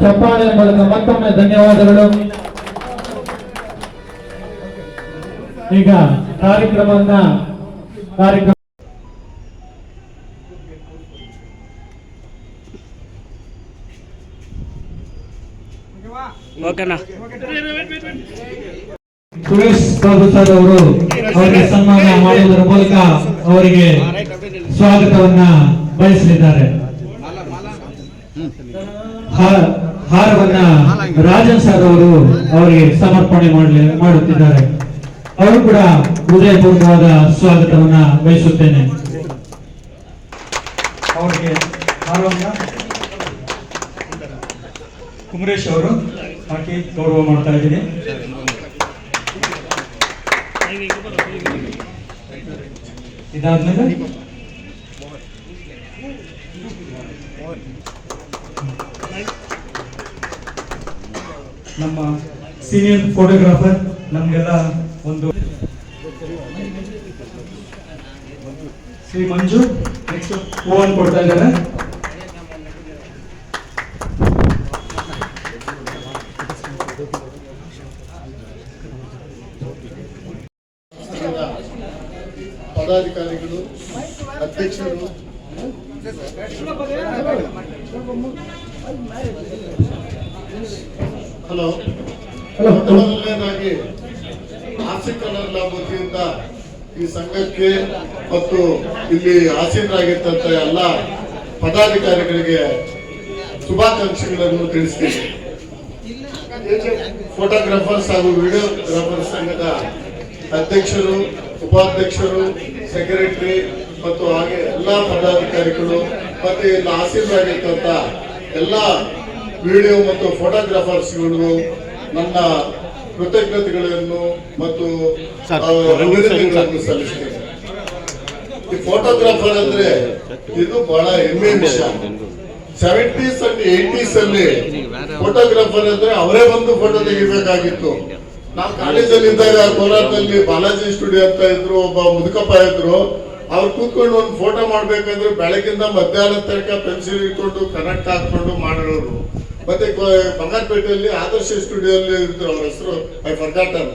ಚಪ್ಪಾಳೆ ಮೂಲಕ ಮತ್ತೊಮ್ಮೆ ಧನ್ಯವಾದಗಳು. ಈಗ ಕಾರ್ಯಕ್ರಮವನ್ನ ಕಾರ್ಯಕ್ರಮ ಸುರೇಶ್ ಅವರು ಅವರಿಗೆ ಸನ್ಮಾನ ಮಾಡುವುದರ ಮೂಲಕ ಅವರಿಗೆ ಸ್ವಾಗತವನ್ನ ಬಯಸಲಿದ್ದಾರೆ. ಹಾರವನ್ನ ರಾಜನ್ ಸರ್ ಅವರು ಅವರಿಗೆ ಸಮರ್ಪಣೆ ಮಾಡಲಿ, ಮಾಡುತ್ತಿದ್ದಾರೆ. ಅವರು ಕೂಡ ಹೃದಯಪೂರ್ವಕವಾದ ಸ್ವಾಗತವನ್ನ ಬಯಸುತ್ತೇನೆ ಅವರಿಗೆ ಕುಮರೇಶ್ ಅವರು ಹಾಕಿ ಗೌರವ ಮಾಡ್ತಾ ಇದ್ದೀನಿ. ಇದಾದ್ಮೇಲೆ ನಮ್ಮ ಸೀನಿಯರ್ ಫೋಟೋಗ್ರಾಫರ್ ನಮಗೆಲ್ಲ ಒಂದು ಶ್ರೀ ಮಂಜು ನೆಕ್ಸ್ಟ್ ಹೂವನ್ನು ಕೊಡ್ತಾ ಇದ್ದಾರೆ. ಪದಾಧಿಕಾರಿಗಳು ಅಧ್ಯಕ್ಷರು ಹಲೋ. ಮೊದಲನೇದಾಗಿ ಕನ್ನಡ ವತಿಯಿಂದ ಈ ಸಂಘಕ್ಕೆ ಮತ್ತು ಇಲ್ಲಿ ಆಸೀನರಾಗಿರ್ತಂತ ಎಲ್ಲ ಪದಾಧಿಕಾರಿಗಳಿಗೆ ಶುಭಾಕಾಂಕ್ಷೆಗಳನ್ನು ತಿಳಿಸ್ತೀನಿ. ಫೋಟೋಗ್ರಾಫರ್ಸ್ ಹಾಗೂ ವಿಡಿಯೋಗ್ರಾಫರ್ ಸಂಘದ ಅಧ್ಯಕ್ಷರು ಉಪಾಧ್ಯಕ್ಷರು ಸೆಕ್ರೆಟರಿ ಮತ್ತು ಹಾಗೆ ಎಲ್ಲ ಪದಾಧಿಕಾರಿಗಳು ಮತ್ತೆ ಇಲ್ಲಿ ಆಸೀನರಾಗಿರ್ತಂತ ಎಲ್ಲ ವಿಡಿಯೋ ಮತ್ತು ಫೋಟೋಗ್ರಾಫರ್ಸ್ಗಳು ನನ್ನ ಕೃತಜ್ಞತೆಗಳನ್ನು ಮತ್ತು ಅಭಿನಂದನೆಗಳನ್ನು ಸಲ್ಲಿಸ್ತೇನೆ. ಈ ಫೋಟೋಗ್ರಾಫರ್ ಅಂದ್ರೆ ಇದು ಬಹಳ ಹೆಮ್ಮೆ ವಿಷಯ. ಸೆವೆಂಟೀಸ್ ಅಂಡ್ ಏಟೀಸ್ ಅಲ್ಲಿ ಫೋಟೋಗ್ರಾಫರ್ ಅಂದ್ರೆ ಅವರೇ ಬಂದು ಫೋಟೋ ತೆಗಿಬೇಕಾಗಿತ್ತು. ನಾವು ಕಾಲೇಜಲ್ಲಿ ಇದ್ದಾಗ ಕೋಲಾರದಲ್ಲಿ ಬಾಲಾಜಿ ಸ್ಟುಡಿಯೋ ಅಂತ ಇದ್ರು ಒಬ್ಬ ಮುದುಕಪ್ಪ ಇದ್ರು. ಅವ್ರು ಕೂತ್ಕೊಂಡು ಒಂದು ಫೋಟೋ ಮಾಡ್ಬೇಕಂದ್ರೆ ಬೆಳಗಿಂದ ಮಧ್ಯಾಹ್ನ ತನಕ ಪೆನ್ಸಿಲ್ ಇಟ್ಕೊಂಡು ಕನೆಕ್ಟ್ ಹಾಕೊಂಡು ಮಾಡೋರು ಮತ್ತೆ ಬಂಗಾರಪೇಟೆಯಲ್ಲಿ ಆದರ್ಶ ಸ್ಟುಡಿಯೋ ಇದ್ರು ಅವ್ರ ಹೆಸರು, ಐ ಫರ್ಗಾಟನ್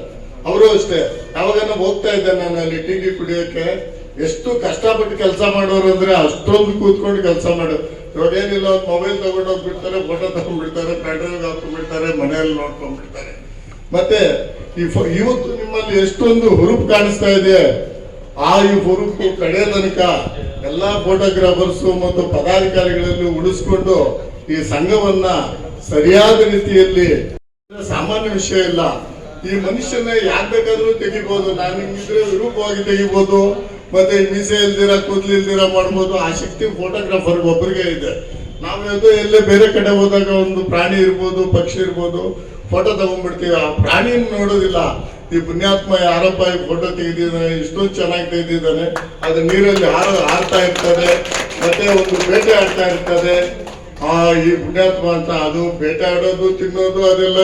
ಅವರು ಅಷ್ಟೇ. ಯಾವಾಗ ನಾವು ಹೋಗ್ತಾ ಇದ್ದೆ ನಾನು ಅಲ್ಲಿ ಟೀ ಕುಡಿಯೋಕೆ ಎಷ್ಟು ಕಷ್ಟಪಟ್ಟು ಕೆಲಸ ಮಾಡೋರು ಅಂದ್ರೆ ಅಷ್ಟೊಂದು ಕೂತ್ಕೊಂಡು ಕೆಲಸ ಮಾಡೋರು ಇವಾಗ ಏನಿಲ್ಲ ಒಂದು ಮೊಬೈಲ್ ತಗೊಂಡು ಹೋಗ್ಬಿಡ್ತಾರೆ ಫೋಟೋ ತಗೊಂಡ್ಬಿಡ್ತಾರೆ ಪೆಂಡ್ರೈವ್ ಹಾಕೊಂಡ್ಬಿಡ್ತಾರೆ ಮನೆಯಲ್ಲಿ ನೋಡ್ಕೊಂಡ್ಬಿಡ್ತಾರೆ. ಮತ್ತೆ ಈ ಇವತ್ತು ನಿಮ್ಮಲ್ಲಿ ಎಷ್ಟೊಂದು ಹುರುಪು ಕಾಣಿಸ್ತಾ ಇದೆ. ಆ ಈ ಹುರುಪು ಕಡೆ ತನಕ ಎಲ್ಲಾ ಫೋಟೋಗ್ರಾಫರ್ಸ್ ಮತ್ತು ಪದಾಧಿಕಾರಿಗಳಲ್ಲಿ ಉಳಿಸ್ಕೊಂಡು ಈ ಸಂಘವನ್ನ ಸರಿಯಾದ ರೀತಿಯಲ್ಲಿ ಸಾಮಾನ್ಯ ವಿಷಯ ಇಲ್ಲ. ಈ ಮನುಷ್ಯನ ಯಾಕೆ ಬೇಕಾದ್ರೂ ತೆಗಿಬಹುದು ನಾನು ಹಿಂಗಿದ್ರೆ ವಿರೂಪವಾಗಿ ತೆಗಿಬಹುದು ಮತ್ತೆ ಮೀಸೆ ಇಲ್ದಿರ, ಕೂದಲು ಇಲ್ದಿರ ಮಾಡ್ಬೋದು. ಆ ಶಕ್ತಿ ಫೋಟೋಗ್ರಾಫರ್ ಒಬ್ಬರಿಗೆ ಇದೆ. ನಾವು ಎಲ್ಲೇ ಬೇರೆ ಕಡೆ ಹೋದಾಗ ಒಂದು ಪ್ರಾಣಿ ಇರ್ಬೋದು, ಪಕ್ಷಿ ಇರ್ಬೋದು ಫೋಟೋ ತಗೊಂಡ್ಬಿಡ್ತೀವಿ. ಆ ಪ್ರಾಣಿನ ನೋಡೋದಿಲ್ಲ. ಈ ಪುಣ್ಯಾತ್ಮ ಯಾರಪ್ಪ ಈ ಫೋಟೋ ತೆಗೆದಿದ್ದಾನೆ ಇಷ್ಟೊಂದು ಚೆನ್ನಾಗಿ ತೆಗೆದಿದ್ದಾನೆ. ಅದು ನೀರಲ್ಲಿ ಹಾರ, ಹಾರ್ತಾ ಇರ್ತದೆ. ಮತ್ತೆ ಒಂದು ಬೇಟೆ ಆಡ್ತಾ ಇರ್ತದೆ. ಆ, ಈ ಪುಣ್ಯಾತ್ಮ ಅಂತ ಅದು ಬೇಟೆ ಆಡೋದು, ತಿನ್ನೋದು, ಅದೆಲ್ಲ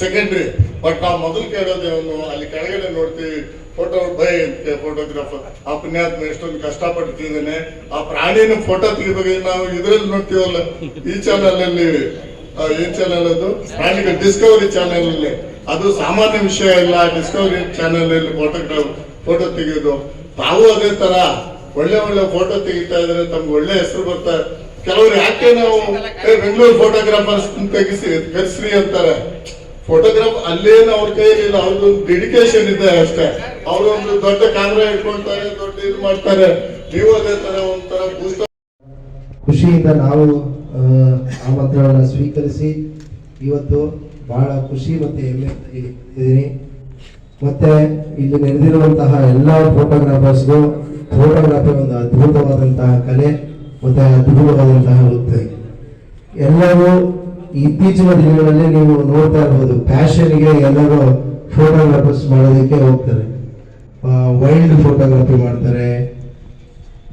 ಸೆಕೆಂಡ್ರಿ ಬಟ್ ನಾವು ಮೊದಲು ಕೇಳೋದು ಅವನು ಅಲ್ಲಿ ಕೆಳಗಡೆ ನೋಡ್ತೀವಿ ಫೋಟೋ ಬೈ ಅಂತ ಫೋಟೋಗ್ರಾಫರ್ ಆ ಪುಣ್ಯಾತ್ಮ ಎಷ್ಟೊಂದು ಕಷ್ಟಪಡ್ತಿದ್ದಾನೆ ಆ ಪ್ರಾಣಿನ ಫೋಟೋ ತೆಗಿಬೇಕು. ನಾವು ಇದ್ರಲ್ಲಿ ನೋಡ್ತೀವಲ್ಲ, ಈ ಚಾನಲ್ ಅಲ್ಲಿ ಏನ್ ಚಾನಲ್ ಅದು? ಪ್ರಾಣಿಗಳ ಡಿಸ್ಕವರಿ ಚಾನಲ್ ಅಲ್ಲಿ ಅದು ಸಾಮಾನ್ಯ ವಿಷಯ ಇಲ್ಲ ಡಿಸ್ಕವರಿ ಚಾನಲ್ ಅಲ್ಲಿ ಫೋಟೋಗ್ರಾಫ್ ಫೋಟೋ ತೆಗೆಯೋದು. ತಾವು ಅದೇ ತರ, ಒಳ್ಳೆ ಒಳ್ಳೆ ಫೋಟೋ ತೆಗಿತಾ ಇದ್ರೆ ತಮ್ಗೆ ಒಳ್ಳೆ ಹೆಸರು ಬರ್ತಾ ಕೆಲವರು ಯಾಕೆ ನಾವು ಬೆಂಗಳೂರು ಫೋಟೋಗ್ರಾಫರ್ಸ್ ತೆಗಿಸಿ ಕರ್ಸ್ರಿ ಅಂತಾರೆ. ಫೋಟೋಗ್ರಾಫ್ ಅಲ್ಲೇನು ಅವ್ರ ಕೈಯಲ್ಲಿ ಅವ್ರದ್ದು ಡೆಡಿಕೇಶನ್ ಇದೆ ಅಷ್ಟೇ. ಅವರು ಒಂದು ದೊಡ್ಡ ಕ್ಯಾಮ್ರಾ ಇಟ್ಕೊಳ್ತಾರೆ, ದೊಡ್ಡ ಇದು ಮಾಡ್ತಾರೆ. ನೀವು ಅದೇ ತರ ಒಂಥರ ಖುಷಿಯಿಂದ ನಾವು ಆಮಂತ್ರಣ ಸ್ವೀಕರಿಸಿ ಇವತ್ತು ಬಹಳ ಖುಷಿ ಮತ್ತು ಹೆಮ್ಮೆ ಇದ್ದೀನಿ. ಮತ್ತೆ ಇಲ್ಲಿ ನೆರೆದಿರುವಂತಹ ಎಲ್ಲ ಫೋಟೋಗ್ರಾಫರ್ಸ್ಗೂ ಫೋಟೋಗ್ರಾಫಿ ಒಂದು ಅದ್ಭುತವಾದಂತಹ ಕಲೆ. ಮತ್ತೆ ಅದ್ಭುತವಾದಂತಹ ವೃತ್ತಿ. ಎಲ್ಲರೂ ಇತ್ತೀಚಿನ ದಿನಗಳಲ್ಲಿ ನೀವು ನೋಡ್ತಾ ಇರ್ಬೋದು. ಫ್ಯಾಷನ್ಗೆ ಎಲ್ಲರೂ ಫೋಟೋಗ್ರಾಫರ್ಸ್ ಮಾಡೋದಕ್ಕೆ ಹೋಗ್ತಾರೆ. ವೈಲ್ಡ್ ಫೋಟೋಗ್ರಫಿ ಮಾಡ್ತಾರೆ.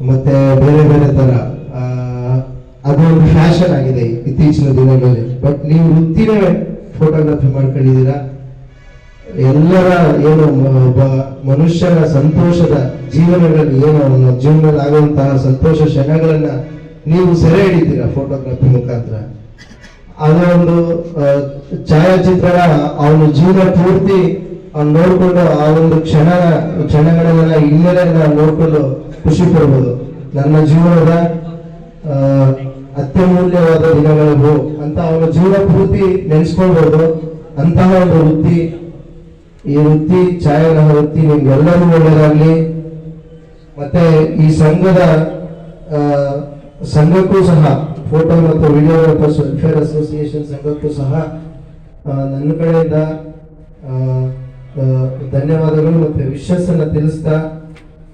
ಮತ್ತೆ ಬೇರೆ ಬೇರೆ ತರ ಅದು ಒಂದು ಫ್ಯಾಷನ್ ಆಗಿದೆ ಇತ್ತೀಚಿನ ದಿನಗಳಲ್ಲಿ. ಬಟ್ ನೀವು ವೃತ್ತಿನೇ ಫೋಟೋಗ್ರಫಿ ಮಾಡ್ಕೊಂಡಿದ್ದೀರಾ? ಎಲ್ಲರ ಏನು ಮನುಷ್ಯರ ಸಂತೋಷದ ಜೀವನಗಳಲ್ಲಿ ಏನು ಅವನ ಜೀವನದಲ್ಲಿ ಆಗುವಂತಹ ಸಂತೋಷ ಕ್ಷಣಗಳನ್ನ ನೀವು ಸೆರೆ ಹಿಡಿತೀರಾ ಫೋಟೋಗ್ರಫಿ ಮುಖಾಂತರ? ಅದೊಂದು ಒಂದು ಛಾಯಾಚಿತ್ರ ಅವನ ಜೀವನ ಪೂರ್ತಿ ಅವ್ನು ನೋಡ್ಕೊಂಡು ಆ ಒಂದು ಕ್ಷಣ ಕ್ಷಣಗಳನ್ನ ನಾವು ನೋಡ್ಕೊಂಡು ಖುಷಿ ಪಡ್ಬೋದು. ನನ್ನ ಜೀವನದ ಅತ್ಯಮೂಲ್ಯವಾದ ದಿನಗಳು ಅಂತ ಅವನ ಜೀವನ ಪೂರ್ತಿ ನೆನೆಸ್ಕೊಳ್ಬೋದು. ಅಂತಹ ಒಂದು ವೃತ್ತಿ ಈ ವೃತ್ತಿ ಛಾಯಾಗ್ರಹ ವೃತ್ತಿ ನಿಮ್ಗೆಲ್ಲರೂ ಒಳ್ಳೆಯದಾಗ್ಲಿ. ಮತ್ತೆ ಈ ಸಂಘದ ಸಂಘಕ್ಕೂ ಸಹ ಫೋಟೋ ಮತ್ತು ವಿಡಿಯೋಗ್ರಾಫರ್ಸ್ ವೆಲ್ಫೇರ್ ಅಸೋಸಿಯೇಷನ್ ಸಂಘಕ್ಕೂ ಸಹ ನನ್ನ ಕಡೆಯಿಂದ ಧನ್ಯವಾದಗಳು ಮತ್ತೆ ವಿಶ್ವಾಸನ ತಿಳಿಸ್ತಾ,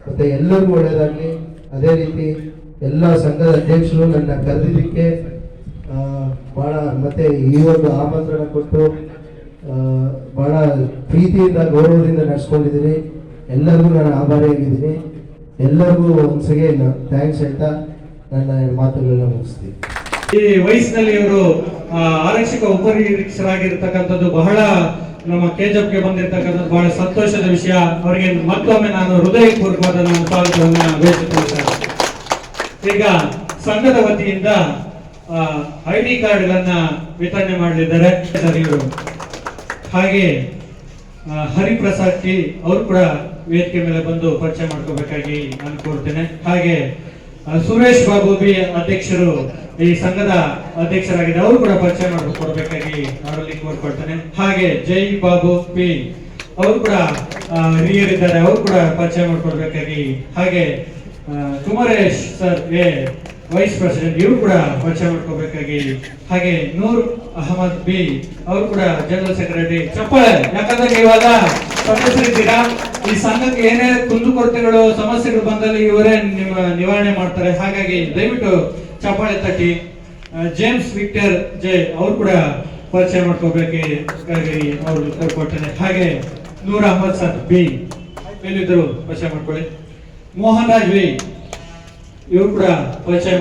ಮತ್ತೆ ಎಲ್ಲರಿಗೂ ಒಳ್ಳೆಯದಾಗಲಿ. ಅದೇ ರೀತಿ ಎಲ್ಲ ಸಂಘದ ಅಧ್ಯಕ್ಷರು ನನ್ನ ಕರೆದಿದ್ದಕ್ಕೆ ಭಾಳ ಮತ್ತೆ ಈ ಒಂದು ಆಮಂತ್ರಣ ಕೊಟ್ಟು ಬಹಳ ಪ್ರೀತಿಯಿಂದ, ಗೌರವದಿಂದ ನಡೆಸ್ಕೊಂಡಿದ್ದೀನಿ. ಎಲ್ಲರಿಗೂ ನಾನು ಆಭಾರಿಯಾಗಿದ್ದೀನಿ. ಎಲ್ಲರಿಗೂ ಒಂದ್ಸಗೆ ಥ್ಯಾಂಕ್ಸ್ ಹೇಳ್ತಾ ನನ್ನ ಮಾತುಗಳನ್ನ ಮುಗಿಸ್ತೀನಿ. ಈ ವಯಸ್ಸಿನಲ್ಲಿ ಇವರು ಆರಕ್ಷಕ ಉಪನಿರೀಕ್ಷರಾಗಿರ್ತಕ್ಕಂಥದ್ದು ಬಹಳ ನಮ್ಮ ಕೆಜಬ್ಗೆ ಬಂದಿರತಕ್ಕಂಥದ್ದು ಬಹಳ ಸಂತೋಷದ ವಿಷಯ. ಅವರಿಗೆ ಮತ್ತೊಮ್ಮೆ ನಾನು ಹೃದಯಪೂರ್ವಕವಾದ ನನ್ನ ಸ್ವಾಗತವನ್ನ ಬಯಸುತ್ತೇನೆ ಸರ್. ಈಗ ಸಂಘದ ವತಿಯಿಂದ ಐ ಡಿ ಕಾರ್ಡ್ಗಳನ್ನ ವಿತರಣೆ ಮಾಡಲಿದ್ದಾರೆ. ಸರ್, ಇವರು. ಹಾಗೆ ಹರಿಪ್ರಸಾದ್ ಟಿ ಅವರು ಕೂಡ ವೇದಿಕೆ ಮೇಲೆ ಬಂದು ಪರಿಚಯ ಮಾಡ್ಕೋಬೇಕಾಗಿ ನಾನು ಕೋರ್ತೇನೆ ಹಾಗೆ ಸುರೇಶ್ ಬಾಬು ಬಿ ಅಧ್ಯಕ್ಷರು, ಈ ಸಂಘದ ಅಧ್ಯಕ್ಷರಾಗಿದೆ ಅವರು ಕೂಡ ಪರಿಚಯ ಮಾಡ್ಕೊಡ್ಬೇಕಾಗಿ ಅವರಲ್ಲಿ ಕೋರ್ಕೊಳ್ತೇನೆ. ಹಾಗೆ, ಜೈ ಬಾಬು ಪಿ ಅವರು ಕೂಡ ಹಿರಿಯರಿದ್ದಾರೆ, ಅವರು ಕೂಡ ಪರಿಚಯ ಮಾಡಿಕೊಡ್ಬೇಕಾಗಿ ಹಾಗೆ Kumaresh sir a vice president ಇವರು ಕೂಡ ಪರಿಚಯ ಮಾಡ್ಕೋಬೇಕಾಗಿ. ಹಾಗೆ ನೂರ್ ಅಹಮದ್ ಬಿ, ಅವರು ಕೂಡ ಜನರಲ್ ಸೆಕ್ರೆಟರಿ ಚಪ್ಪಾಳೆ, ಯಾಕಂದ್ರೆ ಇವಾಗ ಸದಸ್ಯರಿದ್ದೀರಾ ಈ ಸಂಘಕ್ಕೆ ಏನೇ ಕುಂದುಕೊರತೆಗಳು ಸಮಸ್ಯೆಗಳು ಬಂದಲ್ಲಿ ಇವರೇ ನಿಮ್ಮ ನಿವಾರಣೆ ಮಾಡ್ತಾರೆ. ಹಾಗಾಗಿ ದಯವಿಟ್ಟು ಚಪ್ಪಾಳೆ ತಟ್ಟಿ. ಜೇಮ್ಸ್ ವಿಕ್ಟರ್ ಜೆ, ಅವರು ಕೂಡ ಪರಿಚಯ ಮಾಡ್ಕೋಬೇಕಾಗಿ ಅವರು ಕೊಡ್ತೇನೆ ಹಾಗೆ ನೂರ್ ಅಹಮದ್ ಸರ್ ಬಿ ಎಲ್ಲಿದ್ರು ಪರಿಚಯ ಮಾಡ್ಕೊಳ್ಳಿ. ಮೋಹನ್ ರಾಜ್ ವಿ ಇವರು ಕೂಡ ಪರಿಚಯ